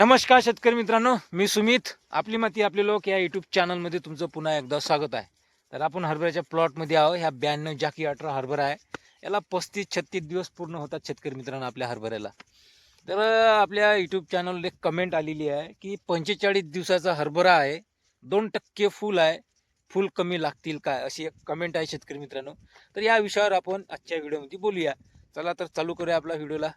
नमस्कार शेतकरी मित्रांनो मी सुमित. आपली माती आपले लोक या युट्यूब चॅनलमध्ये तुमचं पुन्हा एकदा स्वागत आहे. तर आपण हरभऱ्याच्या प्लॉटमध्ये आहो ह्या ब्याण्णव जाकी अठरा हरभरा आहे. याला पस्तीस छत्तीस दिवस पूर्ण होतात शेतकरी मित्रांनो आपल्या हरभऱ्याला. तर आपल्या यूट्यूब चॅनलला एक कमेंट आलेली आहे की पंचेचाळीस दिवसाचा हरभरा आहे. दोन टक्के फूल आहे. फूल कमी लागतील काय अशी एक कमेंट आहे शेतकरी मित्रांनो. तर या विषयावर आपण आजच्या व्हिडिओमध्ये बोलूया. चला तर चालू करूया आपल्या व्हिडिओला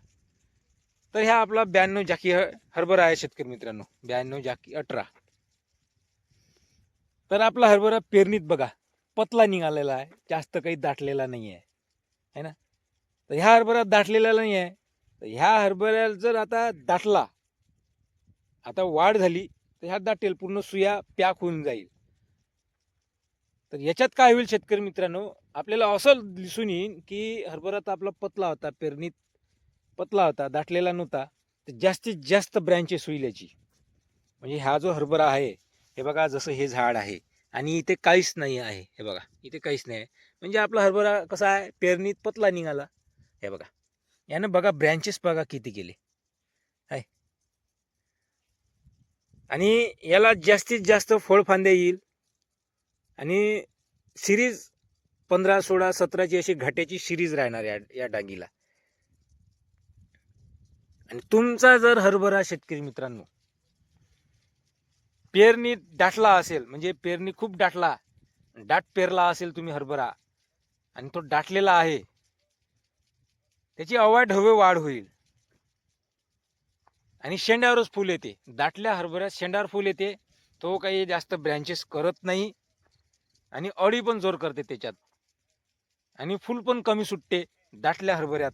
तर ह्या आपला ब्याण्णव जाकी हरभरा आहे शेतकरी मित्रांनो. ब्याण्णव जाकी अठरा. तर आपला हरभरा पेरणीत बघा पतला निघालेला आहे. जास्त काही दाटलेला नाही आहे है ना? तर ह्या हरभरा दाटलेला नाही आहे तर ह्या हरभऱ्याला जर आता दाटला आता वाढ झाली तर ह्या दाटेल पूर्ण सुया पॅक होऊन जाईल. तर याच्यात काय होईल शेतकरी मित्रांनो आपल्याला असं दिसून येईल की हरभरा तर आपला पतला होता पेरणीत पतला होता दाटलेला नव्हता तर जास्तीत जास्त ब्रँचेस होईल याची. म्हणजे हा जो हरभरा आहे हे बघा जसं हे झाड आहे आणि इथे काहीच नाही आहे हे बघा इथे काहीच नाही आहे. म्हणजे आपला हरभरा कसा आहे पेरणीत पतला निघाला हे बघा. यानं बघा ब्रँचेस बघा किती गेले आहे. आणि याला जास्तीत जास्त फळफांदे येईल. आणि सिरीज पंधरा सोळा सतराची अशी घाट्याची सिरीज राहणार या या डांगीला. आणि तुमचा जर हरभरा शेतकरी मित्रांनो पेरणी दाटला असेल म्हणजे पेरणी खूप दाटला दाट पेरला असेल तुम्ही हरभरा आणि तो दाटलेला आहे त्याची अवाढ हवे वाढ होईल. आणि शेंड्यावरच फुल येते. दाटल्या हरभऱ्यात शेंड्यावर फुल येते. तो काही जास्त ब्रँचेस करत नाही. आणि अळी पण जोर करते त्याच्यात. आणि फुल पण कमी सुटते दाटल्या हरभऱ्यात.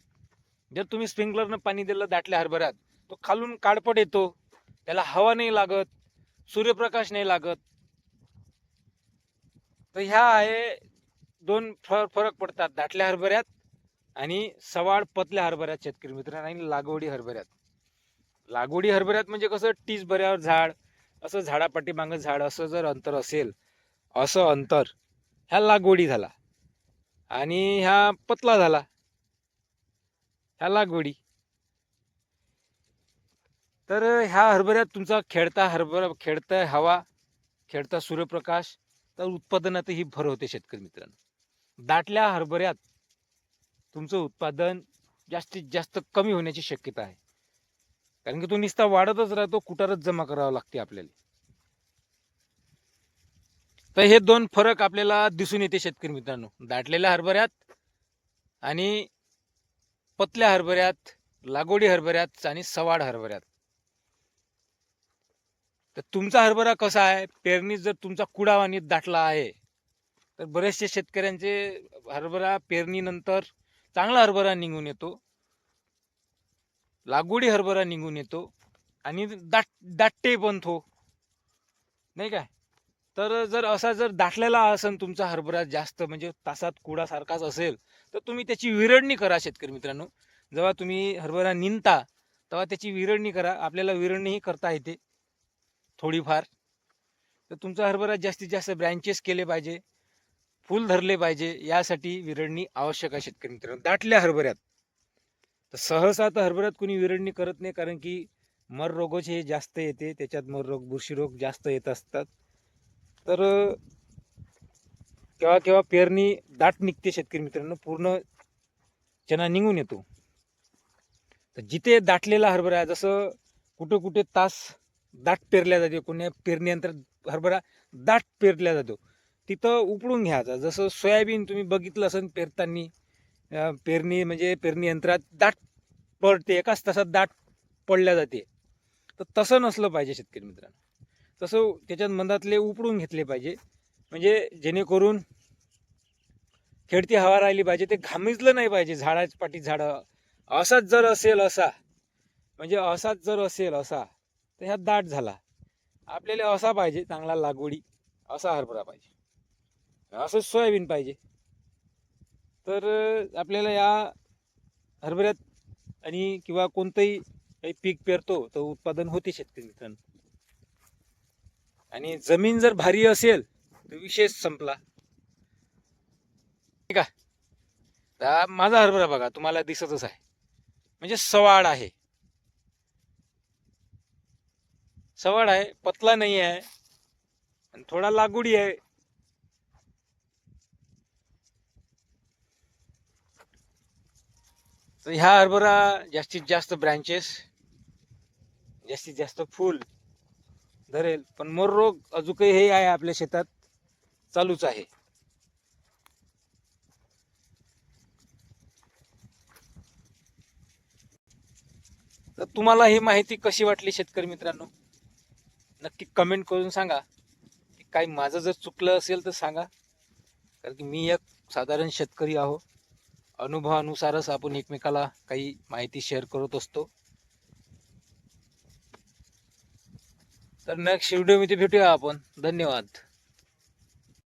जर तुम्ही स्प्रिंकलरनं पाणी दिलं दाटल्या हरभऱ्यात तो खालून काळपट येतो. त्याला हवा नाही लागत सूर्यप्रकाश नाही लागत. तर ह्या आहे दोन फर फरक पडतात दाटल्या हरभऱ्यात आणि सवाड पतल्या हरभऱ्यात शेतकरी मित्रांनो आणि लागवडी हरभऱ्यात. लागवडी हरभऱ्यात म्हणजे कसं टीस भऱ्यावर झाड असं झाडापाठीमागं झाड असं जर अंतर असेल असं अंतर ह्या लागवडी झाला. आणि ह्या पतला झाला. ह्या लागवडी. तर ह्या हरभऱ्यात तुमचा खेळता हरभरा खेळता हवा खेळता सूर्यप्रकाश तर उत्पादनातही भर होते शेतकरी मित्रांनो. दाटल्या हरभऱ्यात तुमचं उत्पादन जास्तीत जास्त कमी होण्याची शक्यता आहे. कारण की तो निस्ता वाढतच राहतो कुटारच जमा करावा लागते आपल्याला. तर हे दोन फरक आपल्याला दिसून येते शेतकरी मित्रांनो. दाटलेल्या हरभऱ्यात आणि पतल्या हरभऱ्यात लागवडी हरभऱ्यात आणि सवाड हरभऱ्यात. तर तुमचा हरभरा कसा आहे? पेरणीत जर तुमचा कुडावानी दाटला आहे तर बरेचसे शेतकऱ्यांचे हरभरा पेरणीनंतर चांगला हरभरा निघून येतो. लागवडी हरभरा निघून येतो आणि दाट दाटते पण हो नाही काय? तर जर असा जर दाटलेला असेल तुमचा हरभरा जास्त म्हणजे तासात कुडासारखाच असेल तर तुम्ही त्याची विरळणी करा शेतकरी मित्रांनो. जेव्हा तुम्ही हरभरा निंदता तेव्हा त्याची विरळणी करा. आपल्याला विरळणीही करता येते. थोडीफार. तर तुमचा हरभरा जास्तीत जास्त ब्रँचेस केले पाहिजे. फुल धरले पाहिजे. यासाठी विरळणी आवश्यक आहे शेतकरी मित्रांनो. दाटल्या हरभऱ्यात. तर सहसा तर हरभऱ्यात कोणी विरळणी करत नाही कारण की मर रोगच हे जास्त येते. त्याच्यात मर रोग बुरशी रोग जास्त येत असतात. तर केव्हा केव्हा पेरणी दाट निघते शेतकरी मित्रांनो पूर्ण चना निघून येतो. तर जिथे दाटलेला हरभरा आहे जसं कुठे कुठे तास दाट पेरल्या जाते कोण्या पेरणीनंतर हरभरा दाट पेरल्या जातो तिथं उपडून घ्यायचा. जसं सोयाबीन तुम्ही बघितलं असेल पेरताना पेरणी म्हणजे पेरणी यंत्रात दाट पडते एकाच तासात दाट पडल्या जाते. तर तसं नसलं पाहिजे शेतकरी मित्रांनो. तसं त्याच्यात मधातले उपडून घेतले पाहिजे. म्हणजे जेणेकरून खेळती हवा राहिली पाहिजे ते घामिजलं नाही पाहिजे झाडाच पाठी झाडं. असाच जर असेल असा म्हणजे असाच जर असेल असा तर ह्या दाट झाला. आपल्याला असा पाहिजे चांगला लागवडी असा हरभरा पाहिजे. असंच सोयाबीन पाहिजे. तर आपल्याला या हरभऱ्यात आणि किंवा कोणतंही काही पीक पेरतो तर उत्पादन होते शेतकरी मित्रांनो. आणि जमीन जर भारी असेल तर विशेष संपला. ठीक आहे. माझा हरभरा बघा तुम्हाला दिसतच आहे. म्हणजे सवाड आहे. सवाड आहे पतला नाही आहे आणि थोडा लागुडी आहे. तर ह्या हरभरा जास्तीत जास्त ब्रँचेस जास्तीत जास्त फुल धरेल. पण मोर रोग अजूनही हे आहे आपल्या शेतात. चालूच आहे. तर तुम्हाला ही माहिती कशी वाटली शेतकरी मित्रांनो? नक्की कमेंट करून सांगा. की काही माझं जर चुकलं असेल तर सांगा. कारण की मी एक साधारण शेतकरी आहो. अनुभवानुसारच आपण एकमेकाला काही माहिती शेअर करत असतो. तर नेक्स्ट व्हिडिओमध्ये भेटूया आपण. धन्यवाद.